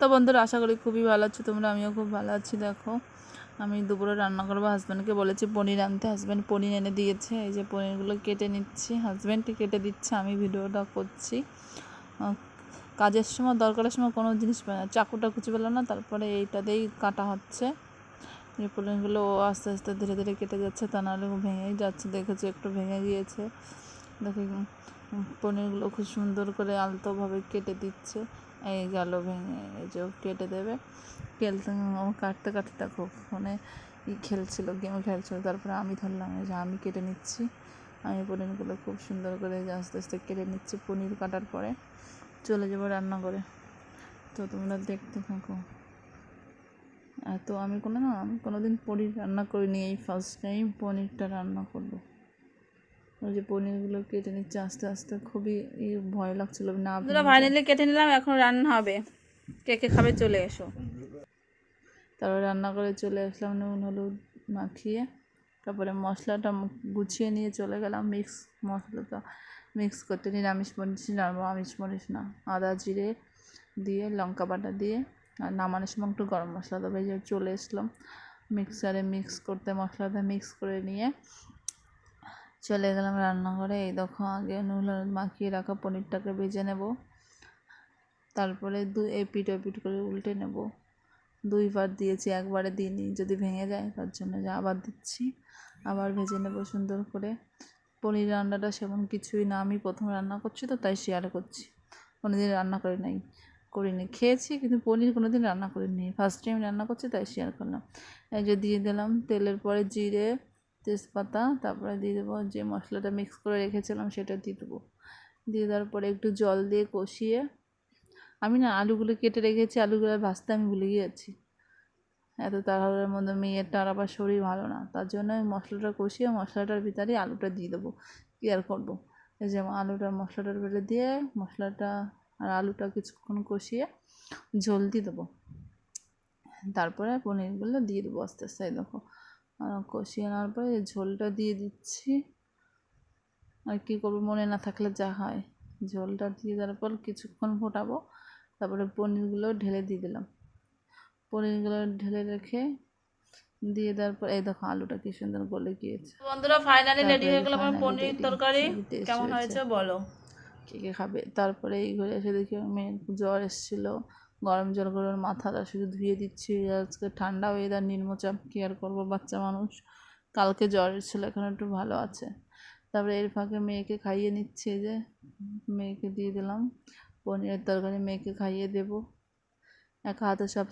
তো বন্ধুরা, আশা করি খুবই ভালো আছো। তোমরা, আমিও খুব ভালো আছি, দেখো। আমি দুপুরে রান্না করব। হাজব্যান্ডকে বলেছি, পনির আনতে। হাজব্যান্ড পনির এনে দিয়েছে। এই যে পনিরগুলো কেটে নিচ্ছি। হাজব্যান্ডকে কেটে দিচ্ছে, আমি ভিডিওটা করছি। কাজের সময়, দরকারের সময় কোনো জিনিস চাকুটা কুচি পেলাম না, তারপরে এইটা দিয়েই কাটা হচ্ছে। এই পনিরগুলো ও আস্তে আস্তে ধীরে ধীরে কেটে যাচ্ছে, তা নাহলে ভেঙেই যাচ্ছে। দেখেছি, একটু ভেঙে গিয়েছে। দেখো, পনিরগুলো খুব সুন্দর করে আলতোভাবে কেটে দিচ্ছে। এই গেল ভেঙে, এই যে কেটে দেবে। খেলতে কাটতে কাটতে দেখো ফোনে ই খেলছিল গেম খেলছিল। তারপরে আমি ধরলাম, এই যে আমি কেটে নিচ্ছি। আমি পনিরগুলো খুব সুন্দর করে আস্তে আস্তে কেটে নিচ্ছি পনির কাটার পরে। চলে যাব রান্না করে তো তোমরা দেখতে থাকো। এত আমি কোনো না, আমি কোনো দিন পনির রান্না করিনি, এই ফার্স্ট টাইম পনিরটা রান্না করব। ওই যে পনিরগুলো কেটে নিচ্ছে আস্তে আস্তে খুবই ভয় লাগছিল না বন্ধুরা ফাইনালি কেটে নিলাম এখন রান্না হবে। কে কে খাবে চলে এসো। তারপরে রান্না করে চলে আসলাম নুন হলুদ মাখিয়ে তারপরে মশলাটা গুছিয়ে নিয়ে চলে গেলাম মিক্স মশলাটা। মিক্স করতে নিরামিষ মরিচ আমিষ মরিচ না আদা জিরে দিয়ে লঙ্কা বাটা দিয়ে আর নামানোর সময় একটু গরম মশলা দেবে যে চলে এসলাম। মিক্সারে মিক্স করতে মশলাটা মিক্স করে নিয়ে চলে গেলাম রান্নাঘরে। এই দেখো আগে নুন, হলুদ মাখিয়ে রাখা পনিরটাকে ভেজে নেব। তারপরে দু এপিট ওপিট করে উল্টে নেব। দুইবার দিয়েছি, একবারে দিইনি, যদি ভেঙে যায় তার জন্য যে আবার দিচ্ছি। আবার ভেজে নেব সুন্দর করে। পনির রান্নাটা সেমন কিছুই না, আমি প্রথম রান্না করছি তো, তাই শেয়ার করছি। কোনোদিন রান্না করি নাই, করিনি। খেয়েছি, কিন্তু পনির কোনোদিন রান্না করিনি। ফার্স্ট টাইম রান্না করছি, তাই শেয়ার করলাম। এই যে দিয়ে দিলাম তেলের পরে জিরে তেজপাতা, তারপরে দিয়ে দেবো যে মশলাটা মিক্স করে রেখেছিলাম সেটা দিয়ে দেবো। দিয়ে দেওয়ার পরে একটু জল দিয়ে কষিয়ে, আমি না আলুগুলো কেটে রেখেছি, আলুগুলো ভাজতে আমি ভুলে গিয়েছি। এত তাড়াহুড়োর মধ্যে মেয়েটার আবার শরীর ভালো না, তার জন্য মশলাটা কষিয়ে মশলাটার ভিতরে আলুটা দিয়ে দেবো। কী আর করব? এই যে আলুটা মশলাটার ভিতরে দিয়ে মশলাটা আর আলুটা কিছুক্ষণ কষিয়ে ঝোল দিয়ে দেবো। তারপরে পনিরগুলো দিয়ে দেবো আস্তে আস্তে দেখো। কষিয়ে নেওয়ার পরে ঝোলটা দিয়ে দিচ্ছি। আর কী করব মনে না থাকলে যা হয়। ঝোলটা দিয়ে দেওয়ার পর কিছুক্ষণ ফোটাবো। তারপরে পনিরগুলো ঢেলে দিয়ে দিলাম। পনিরগুলো ঢেলে রেখে দিয়ে দেওয়ার পর এই দেখো আলুটা কি সুন্দর গলে গিয়েছে। বন্ধুরা ফাইনালি রেডি হয়ে গেল আমার পনির তরকারি। কেমন হয়েছে। বলো। কে কে খাবে? তারপরে এই ঘরে এসে দেখি মেয়ের জ্বর এসেছিল। গরম জল করে মাথাটা শুধু ধুয়ে দিচ্ছি। আজকে ঠান্ডা ওয়েদার নিম্নচাপ কী আর করব? বাচ্চা মানুষ। কালকে জ্বর এসেছিল এখন একটু ভালো আছে। তারপরে এর ফাঁকে মেয়েকে খাইয়ে নিচ্ছে যে, মেয়েকে দিয়ে দিলাম। পনিরের তরকারি মেয়েকে খাইয়ে দেবো। এক হাতে সব